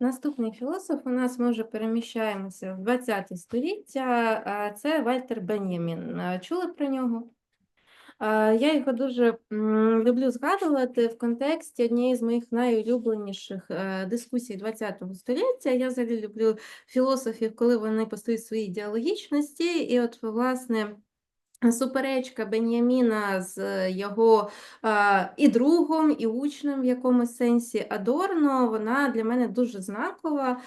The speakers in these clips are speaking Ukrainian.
Наступний філософ у нас ми вже переміщаємося в 20 століття. Це Вальтер Бенямін. А, Чули про нього? Я його дуже люблю згадувати в контексті однієї з моїх найулюбленіших е, дискусій 20 століття. Я взагалі люблю філософів, коли вони постають свої ідеологічності, і от, власне. Суперечка Беняміна з його е, і другом, і учнем в якомусь сенсі Адорно, вона для мене дуже знакова,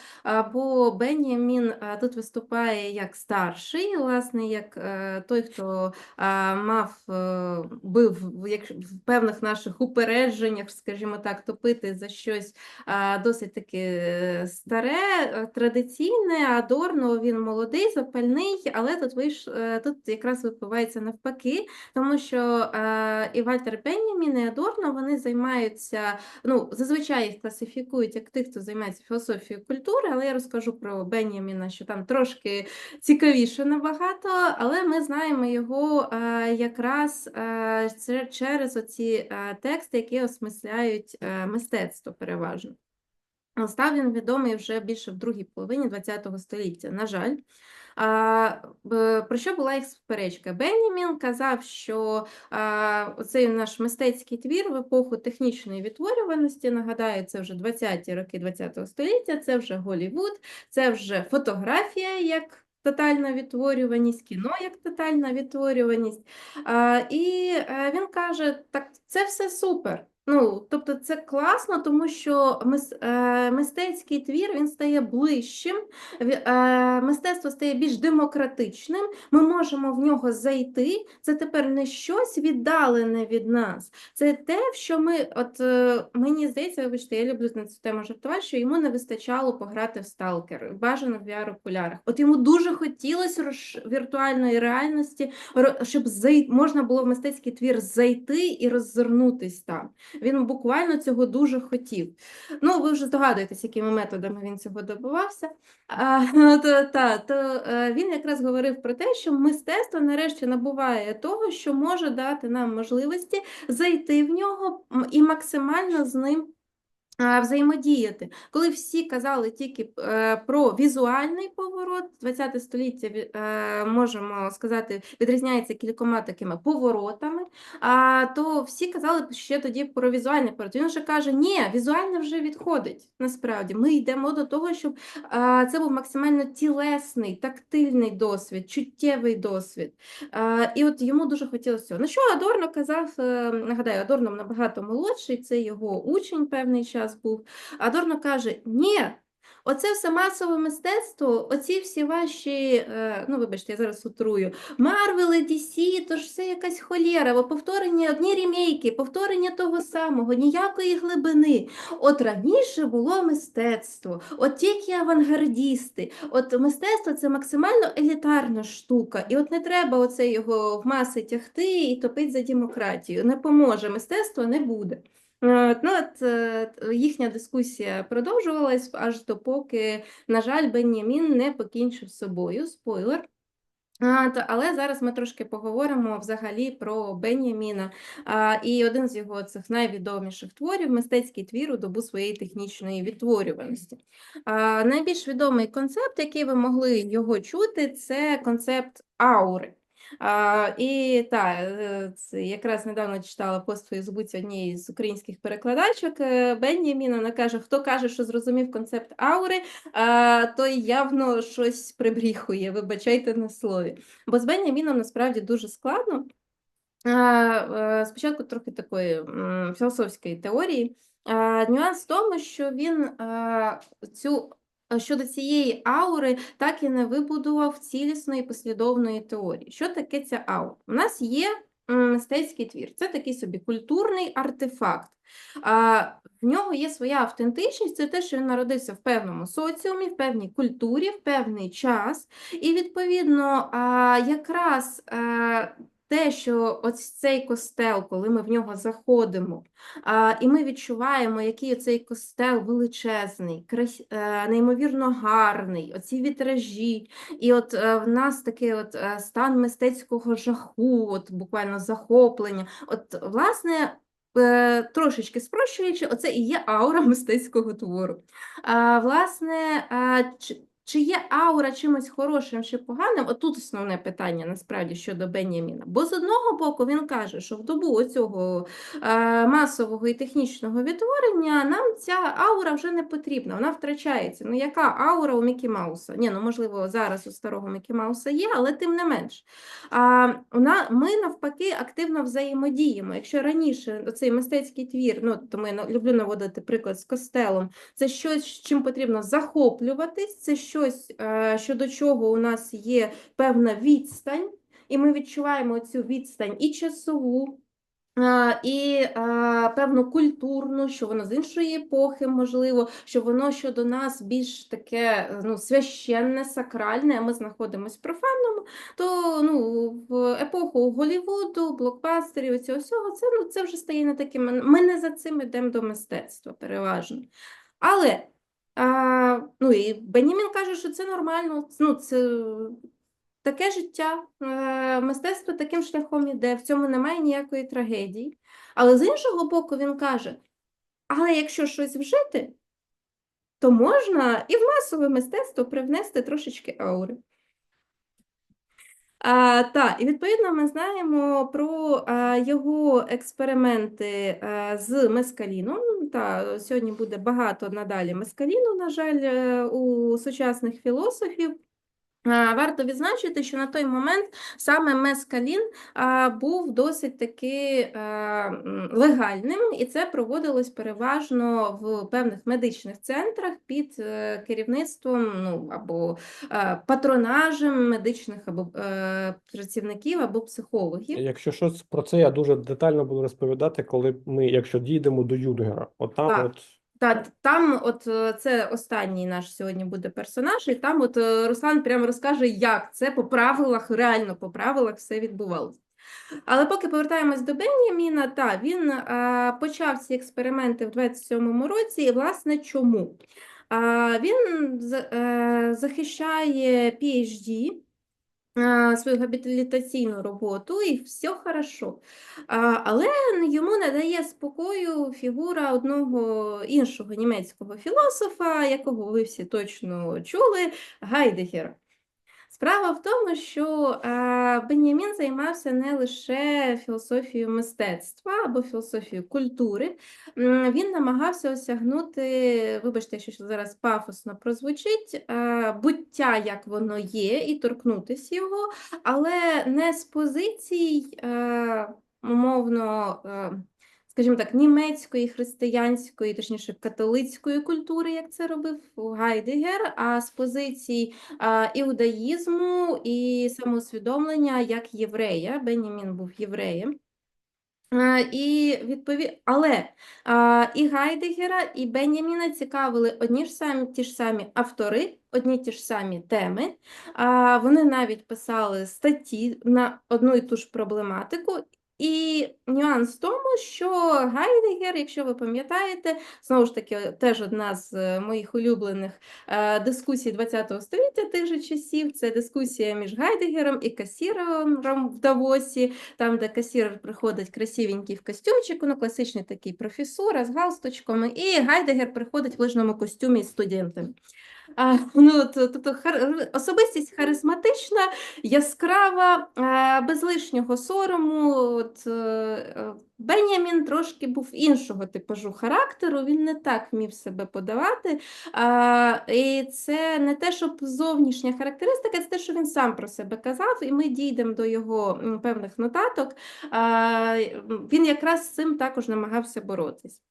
бо Бенямін тут виступає як старший, власне, як е, той, хто е, мав е, бив як- в певних наших упередженнях, скажімо так, топити за щось е, досить таки е, старе, е, традиційне. Адорно він молодий, запальний, але тут виш, е, тут якраз випивається навпаки, тому що е, і Вальтер Беннямін, і Адорно вони займаються, ну, зазвичай їх класифікують як тих, хто займається філософією культури, але я розкажу про Бенняміна, що там трошки цікавіше набагато, але ми знаємо його е, якраз е, через оці е, тексти, які осмисляють е, мистецтво переважно. Став він відомий вже більше в другій половині ХХ століття, на жаль. А, Про що була їх суперечка? Беннямін казав, що а, оцей наш мистецький твір в епоху технічної відтворюваності, нагадаю, це вже 20-ті роки ХХ століття, це вже Голлівуд, це вже фотографія як тотальна відтворюваність, кіно як тотальна відтворюваність. А, І е, він каже, так це все супер. Ну, тобто це класно, тому що е, мистецький твір він стає ближчим, е, мистецтво стає більш демократичним, ми можемо в нього зайти. Це тепер не щось віддалене від нас. Це те, що ми, от е, мені здається, вибачте, я люблю на цю тему жартувати, що йому не вистачало пограти в сталкер, бажано в VR-окулярах. От йому дуже хотілося віртуальної реальності, щоб зай... можна було в мистецький твір зайти і роззирнутись там. Він буквально цього дуже хотів. Ну, ви вже здогадуєтесь, якими методами він цього добивався. А, то, та, то е, він якраз говорив про те, що мистецтво нарешті набуває того, що може дати нам можливості зайти в нього і максимально з ним. Взаємодіяти. Коли всі казали тільки е, про візуальний поворот, 20 століття е, можемо сказати, відрізняється кількома такими поворотами, а, то всі казали ще тоді про візуальний поворот. Він вже каже, ні, візуальне вже відходить. Насправді, ми йдемо до того, щоб це був максимально тілесний, тактильний досвід, чуттєвий досвід. І от йому дуже хотілося цього. На що Адорно казав, е, нагадаю, Адорно набагато молодший, це його учень певний час був. Адорно каже: ні. Оце все масове мистецтво, оці всі ваші, е, ну вибачте, я зараз утрую, Марвели, DC, то ж все якась холєра, бо повторення, одні рімейки, повторення того самого, ніякої глибини. От раніше було мистецтво, от тільки авангардісти. От мистецтво це максимально елітарна штука, і от не треба оце його в маси тягти і топити за демократію. Не поможе, мистецтво не буде. Ну, от, е, їхня дискусія продовжувалась аж допоки, на жаль, Бенямін не покінчив з собою. Спойлер. Але зараз ми трошки поговоримо взагалі про Беняміна. І один з його цих найвідоміших творів мистецький твір у добу своєї технічної відтворюваності. Найбільш відомий концепт, який ви могли його чути, це концепт аури. А, і та, е, це якраз недавно читала пост Фейсбуці однієї з українських перекладачок е, Беняміна. Вона каже, хто каже, що зрозумів концепт аури, а, той явно щось прибріхує, вибачайте на слові. Бо з Беняміном насправді дуже складно. Е, Спочатку трохи такої філософської теорії. А, Нюанс в тому, що він цю щодо цієї аури так і не вибудував цілісної послідовної теорії. Що таке ця аура? У нас є мистецький твір, це такий собі культурний артефакт. В нього є своя автентичність, це те, що він народився в певному соціумі, в певній культурі, в певний час. І відповідно, якраз е, те, що ось цей костел, коли ми в нього заходимо, а, і ми відчуваємо, який цей костел величезний, крас... е, неймовірно гарний, оці вітражі, і от е, в нас такий от е, стан мистецького жаху, от буквально захоплення. От, власне, трошечки спрощуючи, оце і є аура мистецького твору. А, власне, чи, є аура чимось хорошим чи поганим? Отут основне питання насправді щодо Беняміна. Бо з одного боку він каже, що в добу оцього е, масового і технічного відтворення нам ця аура вже не потрібна, вона втрачається. Ну, яка аура у Мікі Мауса? Ні, ну можливо, зараз у старого Мікі Мауса є, але тим не менш. А, ми навпаки активно взаємодіємо. Якщо раніше цей мистецький твір, ну тому я люблю наводити приклад з костелом, це щось, чим потрібно захоплюватись, це щось, е, щодо чого у нас є певна відстань, і ми відчуваємо цю відстань і часову. е, І е, певну культурну, що воно з іншої епохи, можливо, що воно щодо нас більш таке ну, священне, сакральне, а ми знаходимося в профанному, то ну, в епоху Голлівуду, блокбастерів, цього всього, це, ну, це вже стає не таким. Ми не за цим йдемо до мистецтва переважно. Але а, ну, і Бенімін каже, що це нормально, ну, це таке життя, е, мистецтво таким шляхом іде, в цьому немає ніякої трагедії. Але з іншого боку, він каже: але якщо щось вжити, то можна і в масове мистецтво привнести трошечки аури. А, та, і відповідно ми знаємо про а, його експерименти а, з мескаліном. Та, сьогодні буде багато надалі мескаліну, на жаль, е, у сучасних філософів. Варто відзначити, що на той момент саме мескалін був досить таки легальним, і це проводилось переважно в певних медичних центрах під е, керівництвом ну, або е, патронажем медичних або е, працівників або психологів. Якщо щось про це я дуже детально буду розповідати, коли ми, якщо дійдемо до Юдгера, от там Так. от Та там, от е, це останній наш сьогодні буде персонаж, і там от е, Руслан прямо розкаже, як це по правилах, реально по правилах все відбувалося. Але поки повертаємось до Бенjamіна, та він е, почав ці експерименти в 27-му році, і власне чому? Е, він е, захищає PhD, свою габілітаційну роботу, і все хорошо. Але йому не дає спокою фігура одного іншого німецького філософа, якого ви всі точно чули, Гайдегера. Справа в тому, що е, Бенямін займався не лише філософією мистецтва або філософією культури. Він намагався осягнути, вибачте, що зараз пафосно прозвучить, е, буття, як воно є, і торкнутися його, але не з позицій, е, умовно, скажімо так, німецької, християнської, точніше, католицької культури, як це робив Гайдегер, а з позицій іудаїзму і самоусвідомлення як єврея. Бенямін був євреєм. І відпові... Але а, і Гайдегера, і Беняміна цікавили одні ж самі ті ж самі автори, одні ті ж самі теми. А, Вони навіть писали статті на одну і ту ж проблематику. І нюанс в тому, що Гайдегер, якщо ви пам'ятаєте, знову ж таки, теж одна з е, моїх улюблених е, дискусій ХХ століття тих же часів, це дискусія між Гайдегером і Касіром в Давосі, там, де касір приходить красивенький в костюмчику, ну, класичний такий професура з галстучками, і Гайдегер приходить в лижному костюмі з студентами. Ну, тобто хар... особистість харизматична, яскрава, без лишнього сорому. От, е, е, Бенямін трошки був іншого типажу характеру, він не так вмів себе подавати. А, і це не те, щоб зовнішня характеристика, це те, що він сам про себе казав, і ми дійдемо до його певних нотаток. А, він якраз з цим також намагався боротись.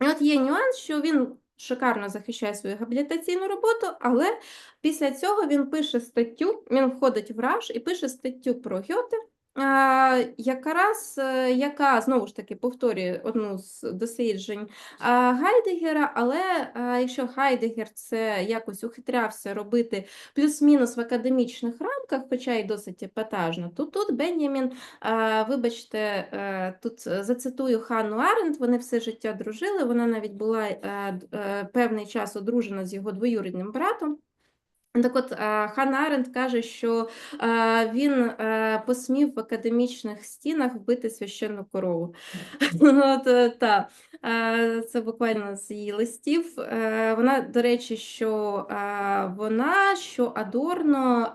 І от є нюанс, що він шикарно захищає свою габілітаційну роботу, але після цього він пише статтю, він входить в раж і пише статтю про Гьоте, якраз, е, яка знову ж таки повторює одну з досліджень Гайдегера, але якщо Гайдегер це якось ухитрявся робити плюс-мінус в академічних рамках, хоча й досить епатажно, то тут Бенямін, вибачте, е, тут зацитую Ханну Аренд, вони все життя дружили, вона навіть була е, певний час одружена з його двоюрідним братом. Так от, Ханна Аренд каже, що він е, посмів в академічних стінах вбити священну корову. От, е, та. Е, Це буквально з її листів. Вона, до речі, що вона, що Адорно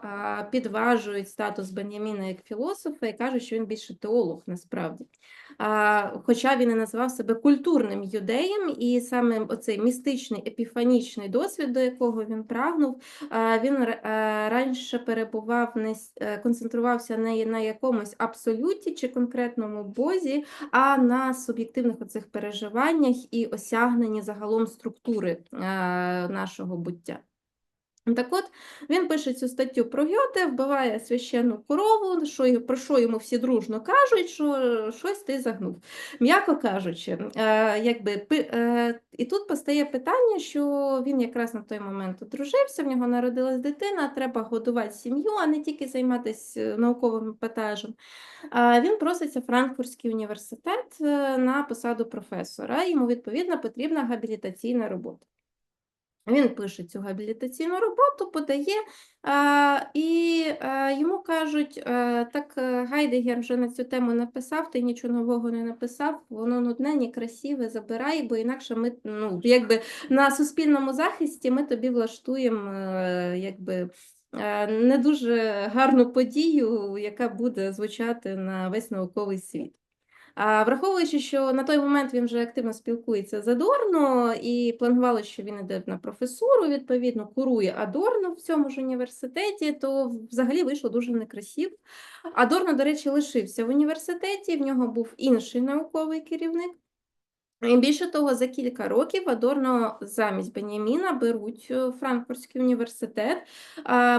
підважують статус Беняміна як філософа і кажуть, що він більше теолог насправді. Хоча він і називав себе культурним юдеєм, і саме оцей містичний епіфанічний досвід, до якого він прагнув, він раніше перебував не е, концентрувався не на якомусь абсолюті чи конкретному бозі, а на суб'єктивних оцих переживаннях і осягненні загалом структури е, нашого буття. Так от, він пише цю статтю про Гьоте, вбиває священну корову, що, про що йому всі дружно кажуть, що щось ти загнув. М'яко кажучи, е, якби, пи- е, і тут постає питання, що він якраз на той момент одружився, в нього народилась дитина, треба годувати сім'ю, а не тільки займатися науковим епатажем. А Він проситься в Франкфуртський університет е, на посаду професора. Йому, відповідно, потрібна габілітаційна робота. Він пише цю габілітаційну роботу, подає, а, і а, йому кажуть, е, так е, Гайдегер вже на цю тему написав, ти нічого нового не написав, воно нудне, некрасиве, забирай, бо інакше ми ну, якби на суспільному захисті ми тобі влаштуємо е, якби, е, не дуже гарну подію, яка буде звучати на весь науковий світ. Враховуючи, що на той момент він вже активно спілкується з Адорно і планували, що він іде на професуру, відповідно, курує Адорно в цьому ж університеті, то взагалі вийшло дуже некрасиво. Адорно, до речі, лишився в університеті, в нього був інший науковий керівник. І більше того, за кілька років Адорно замість Беняміна беруть е, Франкфуртський університет,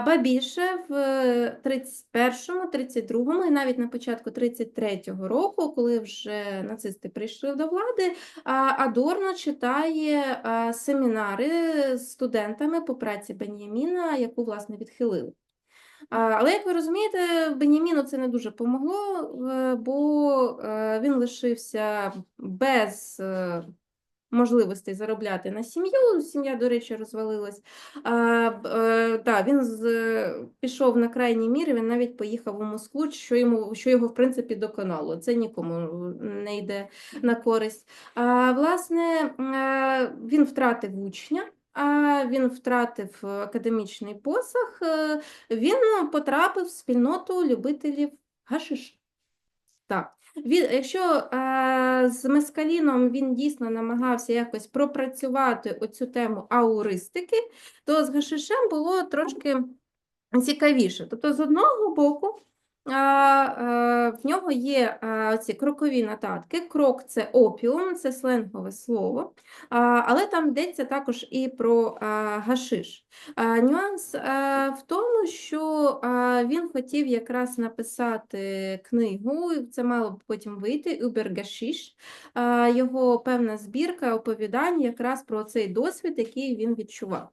ба більше в 31-му, 32-му і навіть на початку 33-го року, коли вже нацисти прийшли до влади, Адорно читає семінари з студентами по праці Беняміна, яку, власне, відхилили. Але, як ви розумієте, Беняміну це не дуже помогло, е, бо е, він лишився без е, можливостей заробляти на сім'ю. Сім'я, до речі, розвалилась. Да, він пішов на крайні міри, він навіть поїхав у Москву, що, йому, що його, в принципі, доконало. Це нікому не йде на користь. А, власне, він втратив учня. А він втратив е, академічний посаг, е, він потрапив в спільноту любителів гашишу. Так. Він, якщо е, з Мескаліном він дійсно намагався якось пропрацювати оцю тему ауристики, то з гашишем було трошки цікавіше. Тобто, з одного боку, в нього є а, ці крокові нотатки. Крок це опіум, це сленгове слово, але там йдеться також і про а, гашиш. Нюанс в тому, що він хотів якраз написати книгу, це мало б потім вийти Убергашиш, його певна збірка оповідань якраз про цей досвід, який він відчував.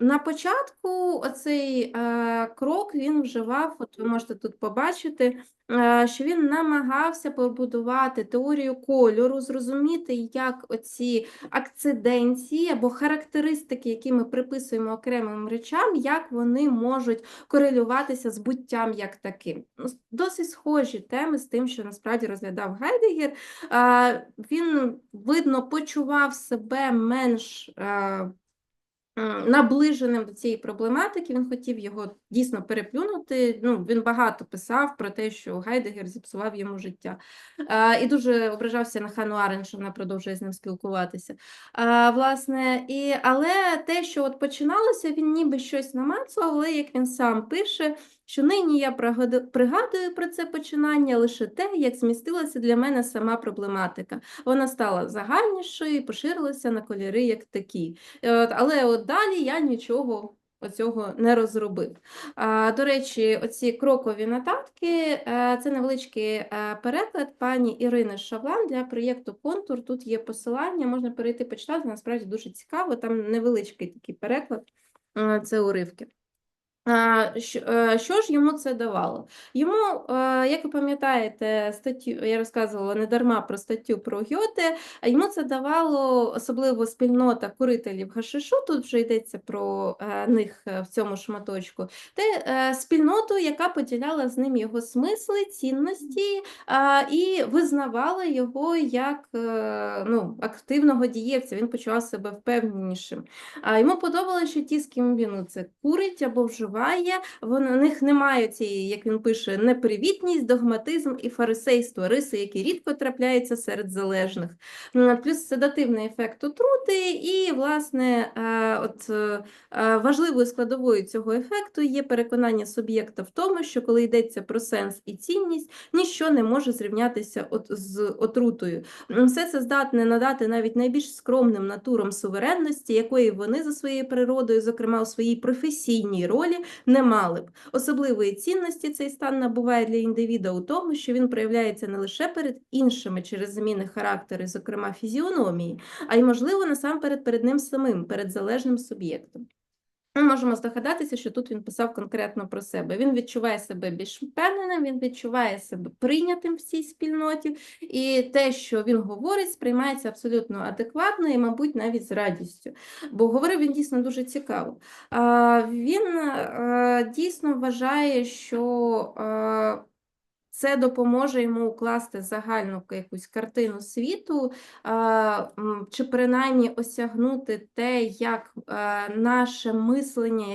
На початку оцей е, крок він вживав, от ви можете тут побачити, е, що він намагався побудувати теорію кольору, зрозуміти, як оці акциденції або характеристики, які ми приписуємо окремим речам, як вони можуть корелюватися з буттям як таким. Ну, Досить схожі теми з тим, що насправді розглядав Гайдегер. Е, він, видно, почував себе менш. Е, наближеним до цієї проблематики. Він хотів його дійсно переплюнути. Ну, він багато писав про те, що Гайдегер зіпсував йому життя. А, і дуже ображався на Хану Арен, що вона продовжує з ним спілкуватися. А, власне, і, але те, що от починалося, він ніби щось намацував, але як він сам пише, що нині я пригадую, про це починання лише те, як змістилася для мене сама проблематика. Вона стала загальнішою і поширилася на кольори як такі. Е, От, але от далі я нічого оцього не розробив. До речі, оці крокові нотатки е, це невеличкий е, переклад пані Ірини Шавлан для проєкту Контур. Тут є посилання, можна перейти почитати, насправді дуже цікаво. Там невеличкий такий переклад, е, це уривки. Що, ж йому це давало? Йому, як ви пам'ятаєте, статтю я розказувала не дарма про статтю про Гьоте, а йому це давало особливо спільнота курителів гашишу, тут вже йдеться про е, них е, в цьому шматочку, те е, спільноту, яка поділяла з ним його смисли, цінності і визнавала його як ну, активного дієвця. Він почував себе впевненішим. Йому подобалося, що ті, з ким він це курить або вживає, вони, у них немає цієї, як він пише, непривітність, догматизм і фарисейство, риси, які рідко трапляються серед залежних. Плюс седативний ефект отрути, і, власне, е, от е, е, важливою складовою цього ефекту є переконання суб'єкта в тому, що коли йдеться про сенс і цінність, ніщо не може зрівнятися от, з отрутою. Все це здатне надати навіть найбільш скромним натурам суверенності, якої вони за своєю природою, зокрема у своїй професійній ролі, не мали б. Особливої цінності цей стан набуває для індивіда у тому, що він проявляється не лише перед іншими через зміни характеру, зокрема фізіономії, а й, можливо, насамперед перед ним самим, перед залежним суб'єктом. Ми можемо здогадатися, що тут він писав конкретно про себе. Він відчуває себе більш впевненим, він відчуває себе прийнятим в цій спільноті, і те, що він говорить, сприймається абсолютно адекватно і, мабуть, навіть з радістю. Бо говорив він дійсно дуже цікаво. Він е, дійсно вважає, що е, це допоможе йому укласти загальну якусь картину світу, чи принаймні осягнути те, як е, наше мислення,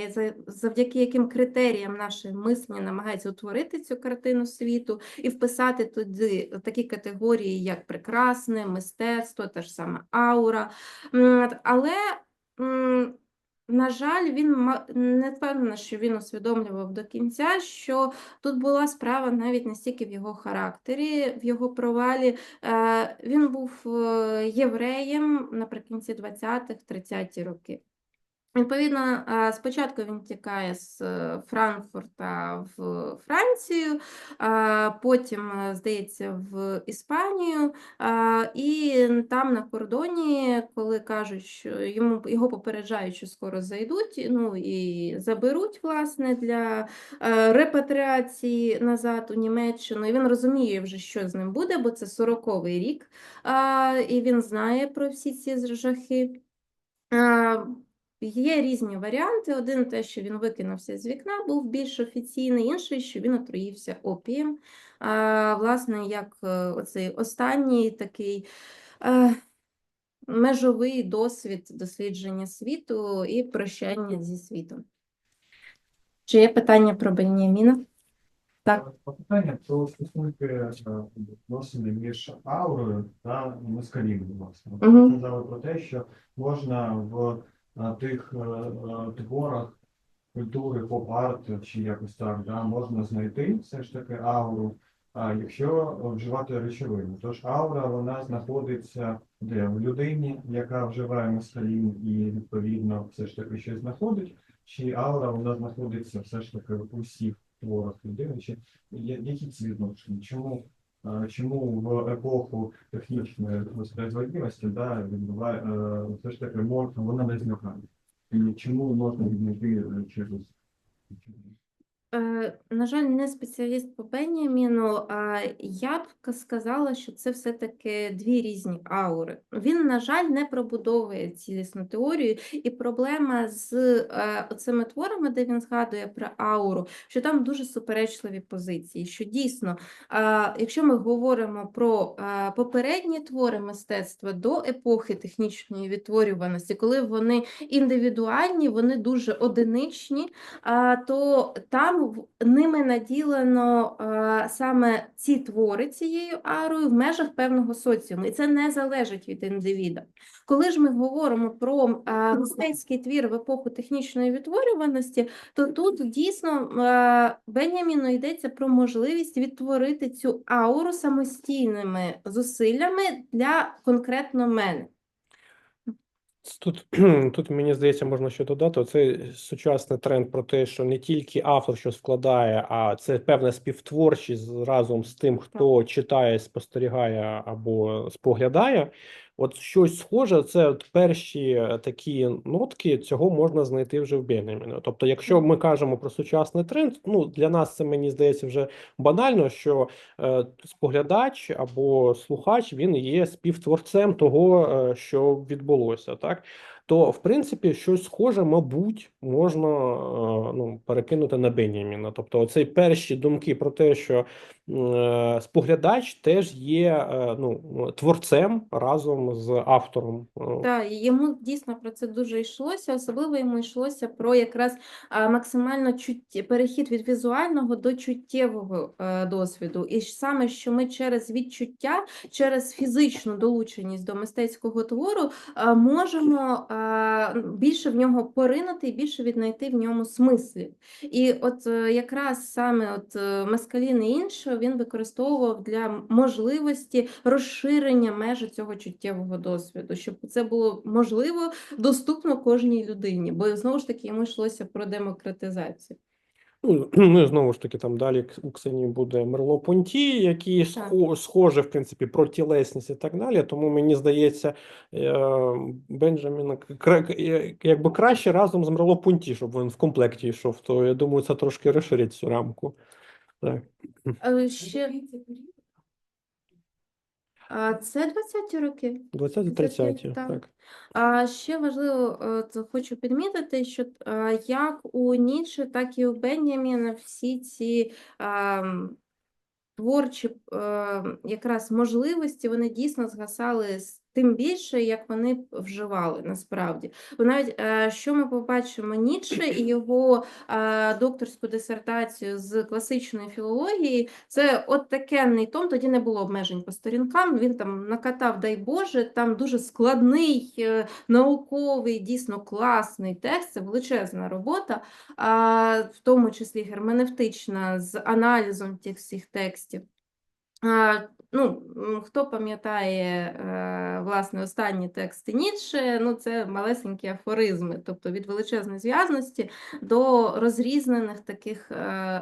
завдяки яким критеріям наше мислення намагається утворити цю картину світу і вписати туди такі категорії, як прекрасне, мистецтво, та ж саме аура. Але на жаль, він не впевнена, що він усвідомлював до кінця, що тут була справа навіть не стільки в його характері, в його провалі. Е, Він був е, євреєм наприкінці 20-30-ті роки. Відповідно, е, спочатку він тікає з Франкфурта в Францію, потім, здається, в Іспанію. І там на кордоні, коли кажуть, що йому його попереджають, що скоро зайдуть, ну і заберуть власне для е, репатріації назад у Німеччину. І він розуміє вже, що з ним буде, бо це 40-й рік, і він знає про всі ці жахи. Є різні варіанти. Один те, що він викинувся з вікна, був більш офіційний, інший, що він отруївся опієм. А, власне, як е, оцей останній такий межовий досвід дослідження світу і прощання зі світом. Чи є питання про Беняміна? Так. Питання про стосунки е, відносини між аурою та москаліми, власне. Мгм. казали про те, що можна в е, тих е, е, творах культури, поп-арт чи якось так, да, можна знайти все ж таки ауру, якщо вживати речовину. Тож аура вона знаходиться де? В людині, яка вживає москалін і відповідно все ж таки щось знаходить, чи аура вона знаходиться все ж таки в усіх творах людини, чи які ці відношення? Чому, чому в епоху технічної да, відбуває е, все ж таки можна, вона не зникає? І чому можна віднайти е, через На жаль, не спеціаліст по Беняміну, а я б сказала, що це все-таки дві різні аури. Він, на жаль, не пробудовує цілісну теорію, і проблема з е, цими творами, де він згадує про ауру, що там дуже суперечливі позиції. Що дійсно, якщо ми говоримо про е, попередні твори мистецтва до епохи технічної відтворюваності, коли вони індивідуальні, вони дуже одиничні, то там ними наділено а, саме ці твори цією арою в межах певного соціуму, і це не залежить від індивіда. Коли ж ми говоримо про а, мистецький твір в епоху технічної відтворюваності, то тут дійсно а, Беняміну йдеться про можливість відтворити цю ауру самостійними зусиллями для конкретно мене. Тут, тут мені здається, можна ще додати. Оцей сучасний тренд про те, що не тільки автор щось вкладає, а це певна співтворчість разом з тим, хто читає, спостерігає або споглядає. От щось схоже, це от перші е, такі нотки, цього можна знайти вже в Бенеміна. Тобто, якщо ми кажемо про сучасний тренд, ну для нас це мені здається вже банально, що е, споглядач або слухач він є співтворцем того, е, що відбулося, так то в принципі щось схоже, мабуть, можна е, ну, перекинути на Беняміна. Тобто, оцей перші думки про те, що споглядач теж є е, ну, творцем разом з автором. Е, Так, йому дійсно про це дуже йшлося, особливо йому йшлося про якраз максимально чутті, перехід від візуального до чуттєвого е, досвіду. І саме, що ми через відчуття, через фізичну долученість до мистецького твору е, можемо е, більше в нього поринути і більше віднайти в ньому смислів. І от е, якраз саме от е, Маскалін і іншого він використовував для можливості розширення межі цього чуттєвого досвіду, щоб це було можливо доступно кожній людині, бо знову ж таки йому йшлося про демократизацію. Ну, ну знову ж таки, там далі у Ксенії буде Мерло Понті, які схоже, в принципі, про тілесність і так далі. Тому мені здається, е, Бенджамін якби краще разом з Мерло Понті, щоб він в комплекті йшов, то я думаю, це трошки розширить цю рамку. Так. Але ще а, це 20-ті роки. 20-30, так. так. А ще важливо, от, хочу підмітити, що е, як у Ніцше, так і у Бенjamіна всі ці ем, творчі е, якраз можливості, вони дійсно згасали з тим більше, як вони вживали насправді. Бо навіть е, що ми побачимо Ніцше і його е, докторську дисертацію з класичної філології, це от такенний том, тоді не було обмежень по сторінкам. Він там накатав, дай Боже, там дуже складний, е, науковий, дійсно класний текст, це величезна робота, в тому числі герменевтична, з аналізом тих всіх текстів. Ну, хто пам'ятає, е, власне, останні тексти Ніцше, ну, це малесенькі афоризми, тобто від величезної зв'язності до розрізнених таких е,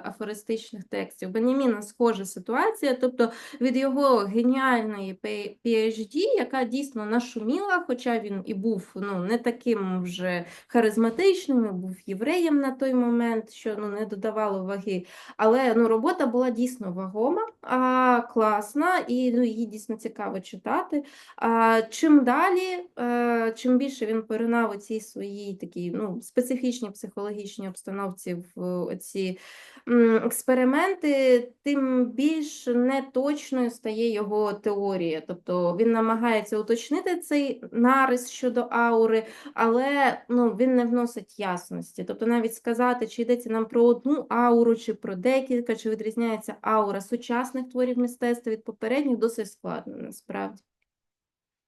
афористичних текстів. Беняміна схожа ситуація, тобто від його геніальної PhD, яка дійсно нашуміла, хоча він і був ну, не таким вже харизматичним, був євреєм на той момент, що ну, не додавало ваги. Але ну, робота була дійсно вагома, а, класна, і ну, її дійсно цікаво читати. А, чим далі, а, чим більше він поринав у цій своїй такій ну, специфічній психологічній обстановці в ці експерименти, тим більш неточною стає його теорія. Тобто він намагається уточнити цей нарис щодо аури, але ну, він не вносить ясності. Тобто навіть сказати, чи йдеться нам про одну ауру, чи про декілька, чи відрізняється аура сучасних творів мистецтва від попередніх, досить складно насправді.